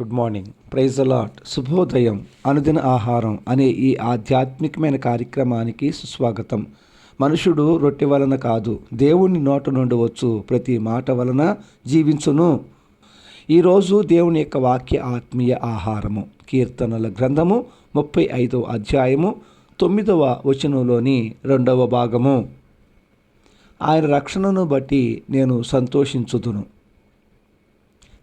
Good morning praise allot శుభోదయం అనుదిన ఆహారం అనే ఈ ఆధ్యాత్మికమైన కార్యక్రమానికి సుస్వాగతం. మనుషుడు రొట్టె వలన కాదు దేవుని నోట నుండి వచ్చు ప్రతి మాట వలన జీవించును. ఈరోజు దేవుని యొక్క వాక్య ఆత్మీయ ఆహారము కీర్తనల గ్రంథము ముప్పై ఐదవ అధ్యాయము తొమ్మిదవ వచనంలోని రెండవ భాగము. ఆయన రక్షణను బట్టి నేను సంతోషించుదును.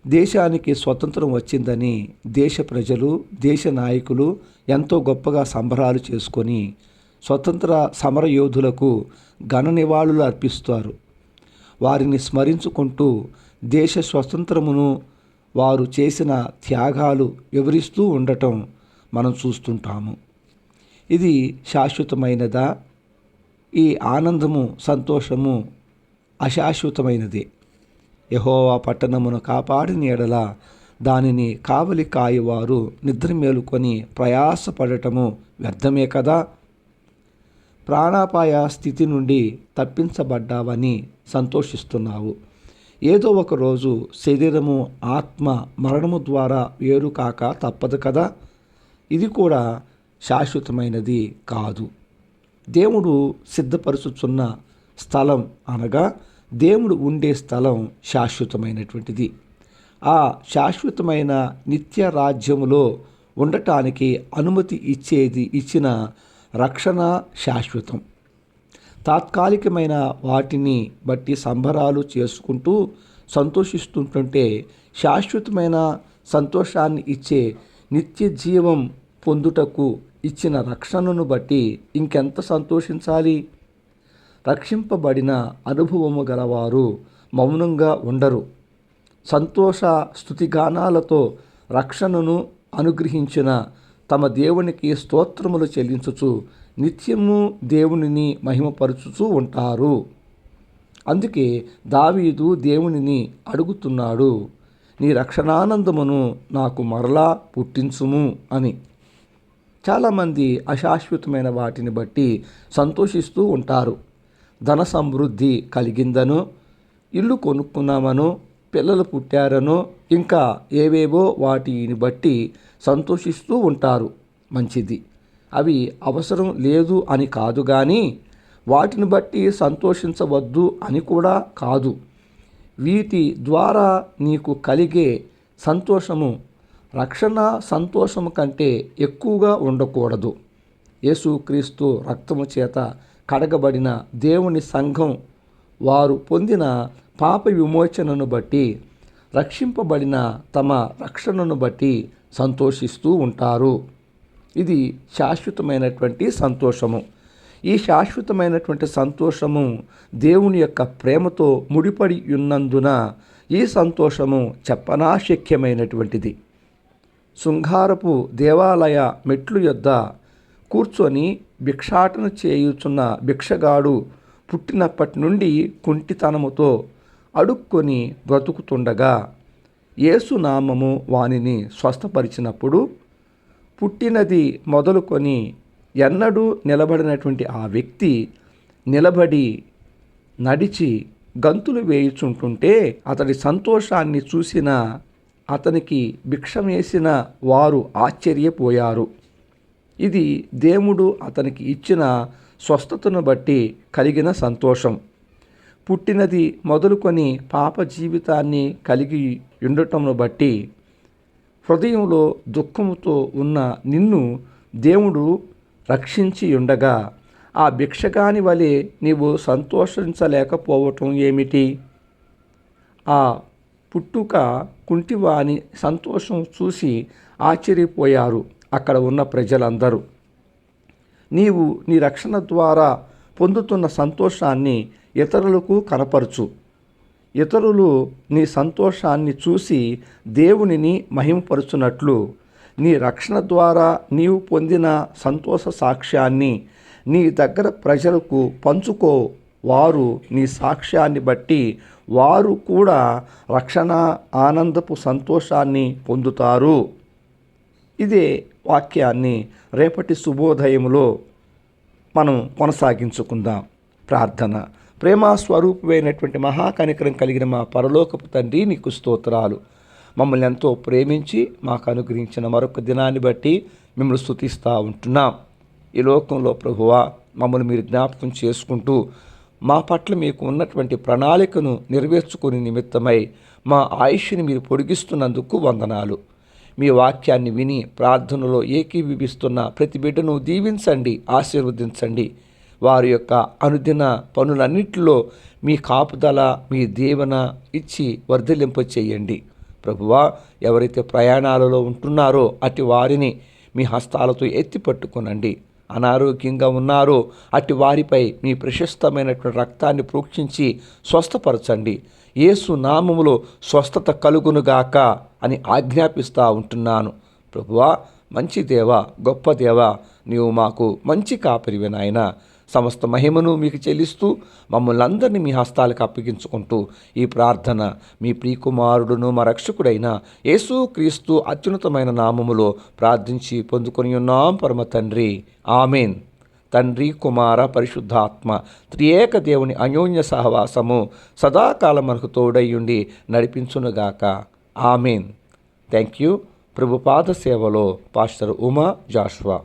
దేశానికి స్వతంత్రం వచ్చిందని దేశ ప్రజలు దేశ నాయకులు ఎంతో గొప్పగా సంబరాలు చేసుకొని స్వతంత్ర సమర యోధులకు ఘన నివాళులు అర్పిస్తారు. వారిని స్మరించుకుంటూ దేశ స్వతంత్రమును వారు చేసిన త్యాగాలు వివరిస్తూ ఉండటం మనం చూస్తుంటాము. ఇది శాశ్వతమైనదా? ఈ ఆనందము సంతోషము అశాశ్వతమైనదే. యహోవా పట్టణమును కాపాడిన ఎడల దానిని కావలి కాయవారు నిద్ర మేలుకొని ప్రయాసపడటము వ్యర్థమే కదా? ప్రాణాపాయ స్థితి నుండి తప్పించబడ్డావని సంతోషిస్తున్నావు. ఏదో ఒక రోజు శరీరము ఆత్మ మరణము ద్వారా వేరు కాక తప్పదు కదా? ఇది కూడా శాశ్వతమైనది కాదు. దేవుడు సిద్ధపరుచుచున్న స్థలం అనగా దేవుడు ఉండే స్థలం శాశ్వతమైనటువంటిది. ఆ శాశ్వతమైన నిత్య రాజ్యములో ఉండటానికి అనుమతి ఇచ్చేది ఇచ్చిన రక్షణ శాశ్వతం. తాత్కాలికమైన వాటిని బట్టి సంబరాలు చేసుకుంటూ సంతోషిస్తుంటుంటే శాశ్వతమైన సంతోషాన్ని ఇచ్చే నిత్య జీవం పొందుటకు ఇచ్చిన రక్షణను బట్టి ఇంకెంత సంతోషించాలి? రక్షింపబడిన అనుభవము గలవారు మౌనంగా ఉండరు. సంతోష స్థుతిగానాలతో రక్షణను అనుగ్రహించిన తమ దేవునికి స్తోత్రములు చెల్లించుచు నిత్యము దేవునిని మహిమపరుచుచూ ఉంటారు. అందుకే దావీదు దేవునిని అడుగుతున్నాడు నీ రక్షణానందమును నాకు మరలా పుట్టించుము అని. చాలామంది అశాశ్వతమైన వాటిని బట్టి సంతోషిస్తూ ఉంటారు. ధన సమృద్ధి కలిగిందనో ఇల్లు కొనుక్కున్నామనో పిల్లలు పుట్టారనో ఇంకా ఏవేవో వాటిని బట్టి సంతోషిస్తూ ఉంటారు. మంచిది. అవి అవసరం లేదు అని కాదు కానీ వాటిని బట్టి సంతోషించవద్దు అని కూడా కాదు. వీటి ద్వారా నీకు కలిగే సంతోషము రక్షణ సంతోషము కంటే ఎక్కువగా ఉండకూడదు. యేసుక్రీస్తు రక్తము చేత కడగబడిన దేవుని సంఘం వారు పొందిన పాప విమోచనను బట్టి రక్షింపబడిన తమ రక్షణను బట్టి సంతోషిస్తూ ఉంటారు. ఇది శాశ్వతమైనటువంటి సంతోషము. ఈ శాశ్వతమైనటువంటి సంతోషము దేవుని యొక్క ప్రేమతో ముడిపడి ఉన్నందున ఈ సంతోషము చెప్పనాశక్యమైనటువంటిది. శృంగారపు దేవాలయ మెట్లు యొద్ద కూర్చొని భిక్షాటన చేయుచున్న భిక్షగాడు పుట్టినప్పటి నుండి కుంటితనముతో అడుక్కొని బ్రతుకుతుండగా యేసునామము వానిని స్వస్థపరిచినప్పుడు పుట్టినది మొదలుకొని ఎన్నడూ నిలబడినటువంటి ఆ వ్యక్తి నిలబడి నడిచి గంతులు వేయుచుంటుంటే అతడి సంతోషాన్ని చూసిన అతనికి భిక్షం వేసిన వారు ఆశ్చర్యపోయారు. ఇది దేవుడు అతనికి ఇచ్చిన స్వస్థతను బట్టి కలిగిన సంతోషం. పుట్టినది మొదలుకొని పాప జీవితాన్ని కలిగి ఉండటంను బట్టి హృదయంలో దుఃఖముతో ఉన్న నిన్ను దేవుడు రక్షించి ఉండగా ఆ భిక్షగాని వలె నీవు సంతోషించలేకపోవటం ఏమిటి? ఆ పుట్టుక కుంటివాని సంతోషం చూసి ఆశ్చర్యపోయారు. అక్కడ ఉన్న ప్రజలందరూ. నీవు నీ రక్షణ ద్వారా పొందుతున్న సంతోషాన్ని ఇతరులకు కనపరచు. ఇతరులు నీ సంతోషాన్ని చూసి దేవునిని మహిమపరుచున్నట్లు నీ రక్షణ ద్వారా నీవు పొందిన సంతోష సాక్ష్యాన్ని నీ దగ్గర ప్రజలకు పంచుకో. వారు నీ సాక్ష్యాన్ని బట్టి వారు కూడా రక్షణ ఆనందపు సంతోషాన్ని పొందుతారు. ఇదే వాక్యాన్ని రేపటి శుభోదయములో మనం కొనసాగించుకుందాం. ప్రార్థన. ప్రేమ స్వరూపమైనటువంటి మహాకనికరం కలిగిన మా పరలోకపు తండ్రి నీకు స్తోత్రాలు. మమ్మల్ని ఎంతో ప్రేమించి మాకు అనుగ్రహించిన మరొక దినాన్ని బట్టి మిమ్మల్ని స్తుతిస్తూ ఉంటున్నాం. ఈ లోకంలో ప్రభువా మమ్మల్ని మీరు జ్ఞాపకం చేసుకుంటూ మా పట్ల మీకు ఉన్నటువంటి ప్రణాళికను నెరవేర్చుకునే నిమిత్తమై మా ఆయుష్ని మీరు పొడిగిస్తున్నందుకు వందనాలు. మీ వాక్యాన్ని విని ప్రార్థనలో ఏకీభవిస్తున్న ప్రతి బిడ్డను దీవించండి ఆశీర్వదించండి. వారి యొక్క అనుదిన పనులన్నింటిలో మీ కాపుదల మీ దీవెన ఇచ్చి వర్ధలింప చేయండి. ప్రభువా ఎవరైతే ప్రయాణాలలో ఉంటున్నారో అటు వారిని మీ హస్తాలతో ఎత్తి పట్టుకునండి. అనారోగ్యంగా ఉన్నారో అటు వారిపై మీ ప్రశస్తమైనటువంటి రక్తాన్ని ప్రోక్షించి స్వస్థపరచండి. యేసు నామములో స్వస్థత కలుగునుగాక. అని ఆజ్ఞాపిస్తూ ఉంటున్నాను. ప్రభువా మంచి దేవ గొప్ప దేవ నీవు మాకు మంచి కాపరివి నాయన. సమస్త మహిమను మీకు చెల్లిస్తూ మమ్మల్ని అందరినీ మీ హస్తాలకు అప్పగించుకుంటూ ఈ ప్రార్థన మీ ప్రియకుమారుడును మా రక్షకుడైన యేసు క్రీస్తు అత్యున్నతమైన నామములో ప్రార్థించి పొందుకొని ఉన్నాం పరమ తండ్రి. ఆమెన్. తండ్రి కుమార పరిశుద్ధాత్మ త్రియేక దేవుని అన్యోన్య సహవాసము సదాకాలం మనకు తోడయ్యుండి నడిపించునుగాక. ఆమెన్. థ్యాంక్ యూ ప్రభుపాద సేవలో పాస్టర్ ఉమా జాష్వా.